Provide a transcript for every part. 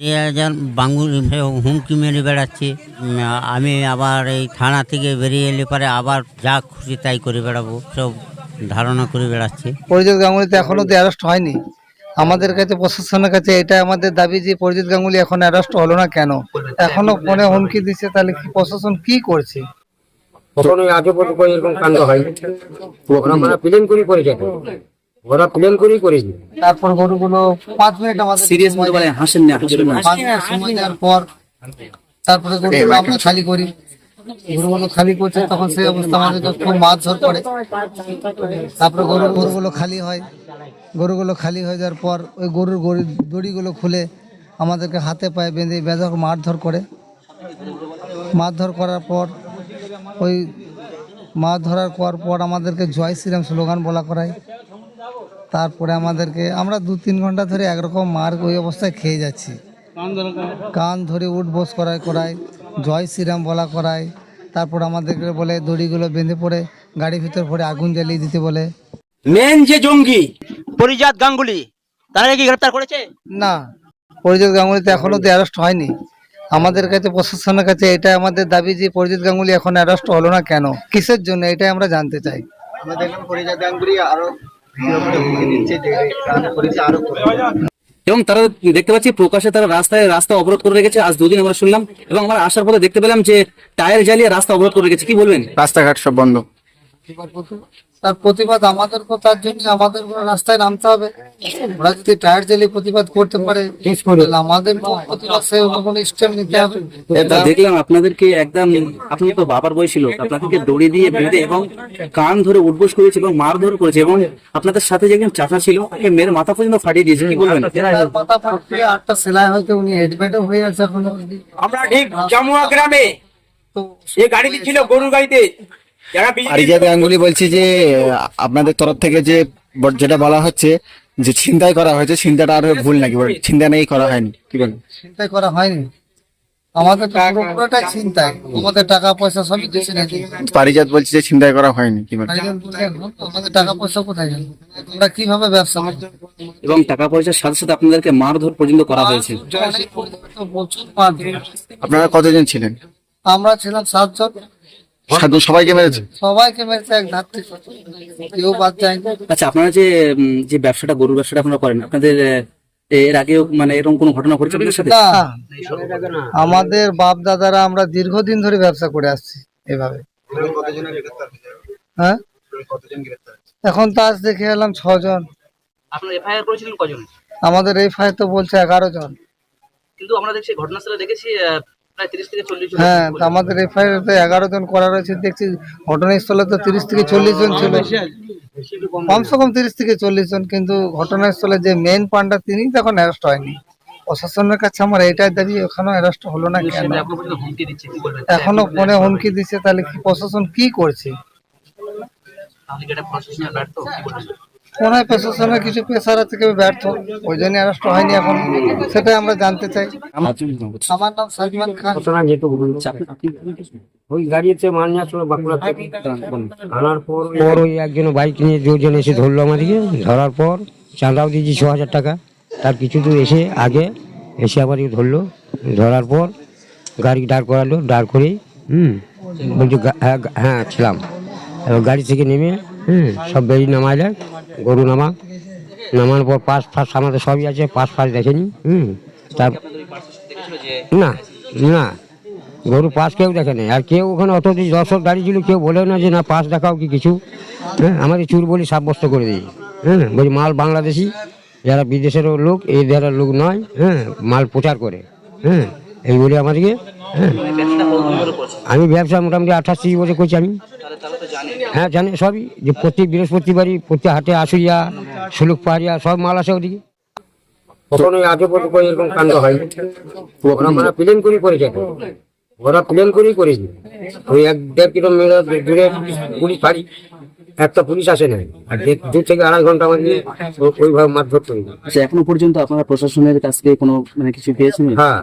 হাজার বাঙ্গুর হুমকি মেরে বেড়াচ্ছে। আমি আবার এই থানা থেকে বেরিয়ে এলে পরে আবার যা খুশি তাই করে বেড়াবো সব ধারণা করে বেড়াচ্ছে। পরিজিৎ গাঙ্গুলি তো এখনও তো অ্যারেস্ট হয়নি। আমাদের কাছে প্রশাসনের কাছে এটা আমাদের দাবি যে পরিজিৎ গাঙ্গুলি এখন অ্যারেস্ট হলো না কেন? এখনও ফোনে হুমকি দিচ্ছে তাহলে কি প্রশাসন কি করছে? কখনোই আগে পর্যন্ত এরকম কাণ্ড হয়নি। প্লেন করেই করেছে এখন। ওরা প্লেন করেই করেছে। তারপর গরুগুলো পাঁচ মিনিট আমাদের সিরিয়াস মতো বলে হাসেন না হাসেন পাঁচ মিনিট সময় দেওয়ার পর তারপরে গরুগুলো আমরা খালি করি। গরুগুলো খালি করছে তখন সেই অবস্থা আমাদের খুব মারধর করে। তারপরে গরু গরুগুলো খালি হয়। গরুগুলো খালি হয়ে যাওয়ার পর ওই গরুর গরু দড়িগুলো খুলে আমাদেরকে হাতে পায়ে বেঁধে বেঁধে মারধর করে। মারধর করার পর ওই মাছ ধরার পর পর আমাদেরকে জয় শ্রীরাম স্লোগান বলা করায়। তারপরে আমাদেরকে আমরা দু তিন ঘণ্টা ধরে একরকম মার ওই অবস্থায় খেয়ে যাচ্ছি। কান ধরে উঠ বস করায় করায় জয় শ্রীরাম বলা করায় তারপর আমাদেরকে বলে দড়িগুলো বেঁধে পড়ে গাড়ির ভিতর পরে আগুন জ্বালিয়ে দিতে বলে। মেন যে জঙ্গি পরিজাত গাঙ্গুলি তারা কি গ্রেফতার করেছে? না পরিজিৎ গাঙ্গুলি তো এখনও তো অ্যারেস্ট হয়নি। আমাদের কাছে প্রশাসনের কাছে এটা আমাদের দাবি যে পরিজিৎ গাঙ্গুলি এখন অ্যারেস্ট হলো না কেন? কিসের জন্য? এটাই আমরা জানতে চাই। এবং তারা দেখতে পাচ্ছি প্রকাশে তারা রাস্তায় রাস্তা অবরোধ করে রেখেছে। আজ দুদিন আমরা শুনলাম এবং আমরা আসার পথে দেখতে পেলাম যে টায়ার জ্বালিয়ে রাস্তা অবরোধ করে রেখেছে। কি বলবেন? রাস্তাঘাট সব বন্ধ। তার প্রতিবাদ আমাদের তার জন্য আমাদের রাস্তায় নামতে হবে। ওরা যদি টায়ার জ্বালিয়ে প্রতিবাদ করতে পারে আমাদের প্রতিবাদ সে অন্য কোনো স্টেপ নিতে হবে। দেখলাম আপনাদেরকে একদম আপনি তো বাবার বয়সী লোক আপনাদেরকে দড়ি দিয়ে বেঁধে এবং কান ধরে উঠবোস করেছে এবং মারধর করেছে এবং আপনাদের সাথে যে একজন চাচা ছিল তাকে মেয়ের মাথা পর্যন্ত ফাটিয়ে দিয়েছে কি বলবেন? মাথা ফাটতে আটটা সেলাই হয়তো উনি হেডমেটও হয়ে আছে এখন। আমরা ঠিক জামুয়া গ্রামে তো এই গাড়িটি ছিল গরুর গাড়িতে। পারিজাত গাঙ্গুলি বলছে যে আপনাদের তরফ থেকে যে যেটা বলা হচ্ছে যে ছিনতাই করা হয়েছে ছিনতাইটা আর ভুল নাকি? ছিনতাই নেই করা হয়নি? কি বলেন চিন্তাই করা হয়নি। আমাদের তো পুরোটাই আমাদের টাকা পয়সা সবই নাকি পারিজাত বলছে যে ছিনতাই করা হয়নি কি বলেন আমাদের টাকা পয়সা কোথায় গেল? তোমরা কীভাবে ব্যবসা এবং টাকা পয়সার সাথে সাথে আপনাদেরকে মারধর পর্যন্ত করা হয়েছে। আপনারা কতজন ছিলেন? আমরা ছিলাম সাতজন। সাধু সবাইকে মেরেছে? সবাইকে মেরেছে এক ধার থেকে কেউ বাদ যায়নি। আচ্ছা আপনারা যে যে ব্যবসাটা গরুর ব্যবসাটা আপনারা করেন আপনাদের এর আগেও মানে এরকম কোনো ঘটনা ঘটেছে আপনাদের সাথে? না। আমাদের বাপ দাদারা আমরা দীর্ঘদিন ধরে ব্যবসা করে আসছি এভাবে। হ্যাঁ? এখন তো আজ দেখে এলাম ছজন। আপনারা এফআইআর করেছিলেন কজন? আমাদের এই ফাই তো বলছে এগারো জন। কিন্তু আমরা দেখছি ঘটনাস্থলে দেখেছি হ্যাঁ আমাদের এফআইআর তো এগারো জন করা রয়েছে দেখছি ঘটনাস্থলে তো তিরিশ থেকে চল্লিশ জন ছিল। কমসে কম তিরিশ থেকে চল্লিশ জন কিন্তু ঘটনাস্থলে যে মেন পান্ডা তিনি তো এখন অ্যারেস্ট হয়নি। প্রশাসনের কাছে আমার এটাই দাবি ওখানে অ্যারেস্ট হলো না কেন? এখনও ফোনে হুমকি দিচ্ছে তাহলে কি প্রশাসন কি করছে? মনে হয় প্রশাসনের কিছু পেশার আছে কেউ ব্যর্থ ওই জন্য অ্যারেস্ট হয়নি এখন। সেটাই আমরা জানতে চাই। আমার নাম সালমান খান। ওই গাড়িতে মাল নিয়ে আসলো বাঁকুড়া থেকে। আনার পর পর ওই একজন বাইক নিয়ে দুজন এসে ধরলো আমাদেরকে। ধরার পর চাঁদাও দিয়েছি ছ হাজার টাকা। তার কিছু দূর এসে আগে এসে আমাদেরকে ধরলো। ধরার পর গাড়ি দাঁড় করালো। দাঁড় করেই হুম বলছি গা- হ্যাঁ হ্যাঁ ছিলাম। এবার গাড়ি থেকে নেমে হুম, সব বেরিয়ে নামাইলে গরু নামা। নামানোর পর পাশ ফাস আমাদের সবই আছে পাস ফাস দেখেনি, হুম। তার না না, গরু পাশ কেউ দেখে নেই। আর কেউ ওখানে অত দর্শক দাঁড়িয়ে ছিল কেউ বলেও না যে না, পাশ দেখাও কি কিছু। হ্যাঁ আমাদের চুর বলি সাব্যস্ত করে দিই। হ্যাঁ বলি মাল বাংলাদেশি, যারা বিদেশেরও লোক, এই যারা লোক নয় হ্যাঁ মাল প্রচার করে হ্যাঁ। এই বলে আমাদেরকে হ্যাঁ। আমি ব্যবসা মোটামুটি আঠাশ তিরিশ বছর করছি আমি। হ্যাঁ জানি সবই। যে প্রতি বৃহস্পতিবারই প্রতি হাটে আশুরিয়া সুলুক পাহাড়িয়া সব মাল আসে ওদিকে। কখনোই আগে পর্যন্ত এরকম কাণ্ড ওরা মানে প্লেন করেছে এখন। ওরা প্লেন করেই করেছে। ওই এক দেড় কিলোমিটার দূরে পুলিশ ফাঁড়ি একটা পুলিশ আসে নাই। আর দু থেকে আড়াই ঘণ্টা আমাদের ওইভাবে মারধর করি। আচ্ছা এখনও পর্যন্ত আপনারা প্রশাসনের কাছ থেকে কোনো মানে কিছু পেয়েছেন? হ্যাঁ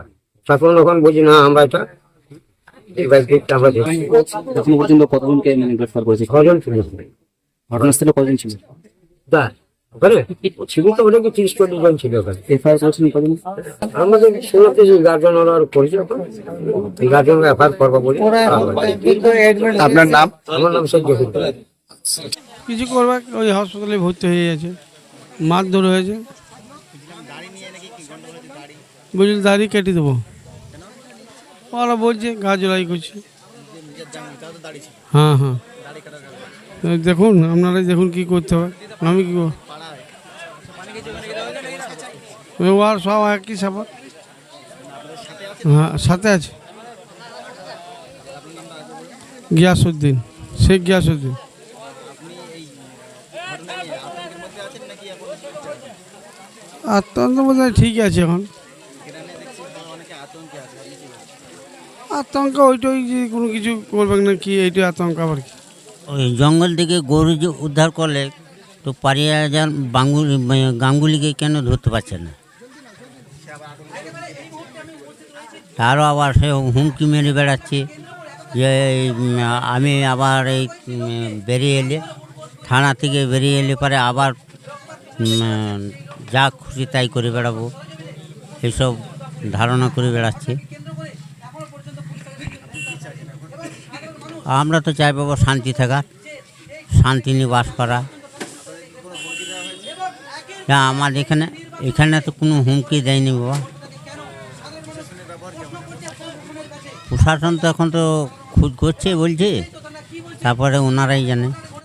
তারপর যখন বলছি না আমরা এটা আমরা দেখছি। এখনও পর্যন্ত কতজনকে মানে গ্রেফতার করেছে? ছজন ছিল ঘটনাস্থলে কজন ছিল? তা ওখানে ছিল তো অনেক তিরিশ চল্লিশ জন ছিল ওখানে। এফআইআর করেছেন কদিন আমাদের শুনতে যে গার্জেন ওরা করেছে ওখানে। এফআইআর করব বলে। আপনার নাম? আমার নাম শেখ জহির কিছু করবে ওই হাসপাতালে ভর্তি হয়ে গেছে। মারধর হয়েছে। বুঝলি দাড়ি কেটে দেবো। ওরা বলছে গা জলাই করছে। হ্যাঁ হ্যাঁ। দেখুন আপনারাই দেখুন কি করতে হবে আমি কি আর সব একই সাপোর্ট। হ্যাঁ সাথে আছে। গিয়াসুদ্দিন শেখ গিয়াসুদ্দিন আতঙ্ক বোধ হয় ঠিক আছে এখন। আতঙ্ক, ওইটাই যে কোনো কিছু না কি, এইটাই আতঙ্ক আবার কি? ওই জঙ্গল থেকে গরু যে উদ্ধার করলে, তো পারিয়া যান বাঙ্গুলি গাঙ্গুলিকে কেন ধরতে পারছে না? তারও আবার সে হুমকি মেরে বেড়াচ্ছে, যে আমি আবার এই বেরিয়ে এলে, থানা থেকে বেরিয়ে এলে পরে আবার যা খুশি তাই করে বেড়াবো, এসব ধারণা করে বেড়াচ্ছে। আমরা তো চাই বাবা শান্তি থাকার শান্তি নিয়ে বাস করা। না আমার এখানে এখানে তো কোনো হুমকি দেয়নি বাবা। প্রশাসন তো এখন তো খুঁজ করছে বলছে, তারপরে ওনারাই জানে।